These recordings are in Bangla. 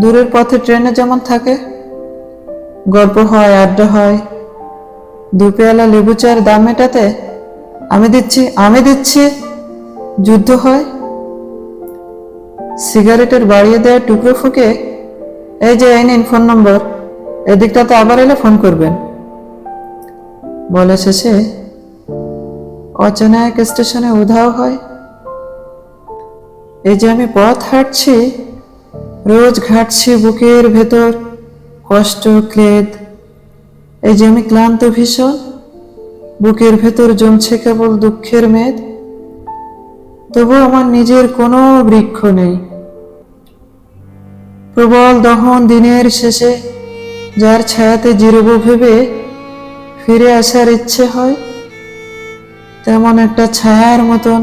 দূরের পথে ট্রেনে যেমন থাকে, গল্প হয়, আড্ডা হয় দু পেয়ালা লেবু চায়ের দাম মেটাতে আমি দিচ্ছি আমি দিচ্ছি, যুদ্ধ হয়। সিগারেটের বাড়িয়ে দেওয়ার টুকরো ফুকে, এই যে, এই নিন ফোন নম্বর, এদিকটাতে আবার এলে ফোন করবেন। বলে শেষে, অচেনা এক স্টেশনে উধাও হয়। এই যে আমি পথ হাঁটছি রোজ ঘাটছি বুকের ভেতর, কষ্ট ক্লেদ। এই যে আমি ক্লান্ত ভীষণ, বুকের ভেতর জমছে কেবল দুঃখের মেদ। তবু আমার নিজের কোনো বৃক্ষ নেই। প্রবল দহন দিনের শেষে, যার ছায়াতে জিরব ভেবে ফিরে আসার ইচ্ছে হয়, তেমন একটা ছায়ার মতন,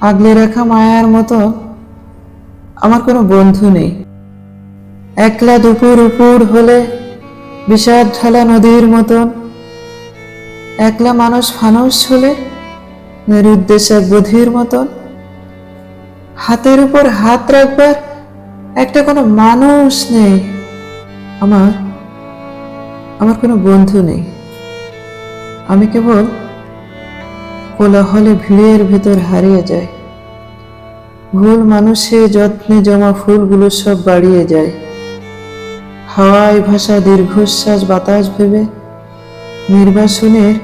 আগলে রাখা মায়ার মতন। আমার কোনো বন্ধু নেই। একলা দুপুর উপুর হলে বিষাদ ঢালা নদীর মতন। একলা মানুষ ফানুষ হলে নিরুদ্দেশ বধির মতন। হাতের উপর হাত রাখবার একটা কোনো মানুষ নেই। আমার আমার কোনো বন্ধু নেই। আমি কেবল কোলাহলে ভিড়ের ভেতর হারিয়ে যায় ভুল মানুষে যত্নে জমা ফুলগুলো সব বাড়িয়ে যায়। হাওয়ায় ভাষা দীর্ঘশ্বাস বাতাস ভেবে নির্বাসনের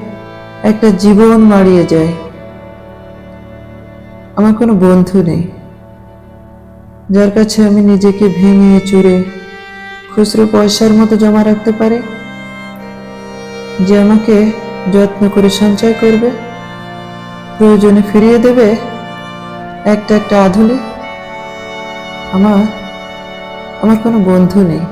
একটা জীবন মারিয়ে যায়। আমার কোনো বন্ধু নেই। যার কাছে আমি নিজেকে ভেঙে চুরে খুচরো পয়সার মতো জমা রাখতে পারে, যে আমাকে যত্ন করে সঞ্চয় করবে, প্রয়োজনে ফিরিয়ে দেবে একটা একটা আধুলি আমার আমার কোনো বন্ধু নেই।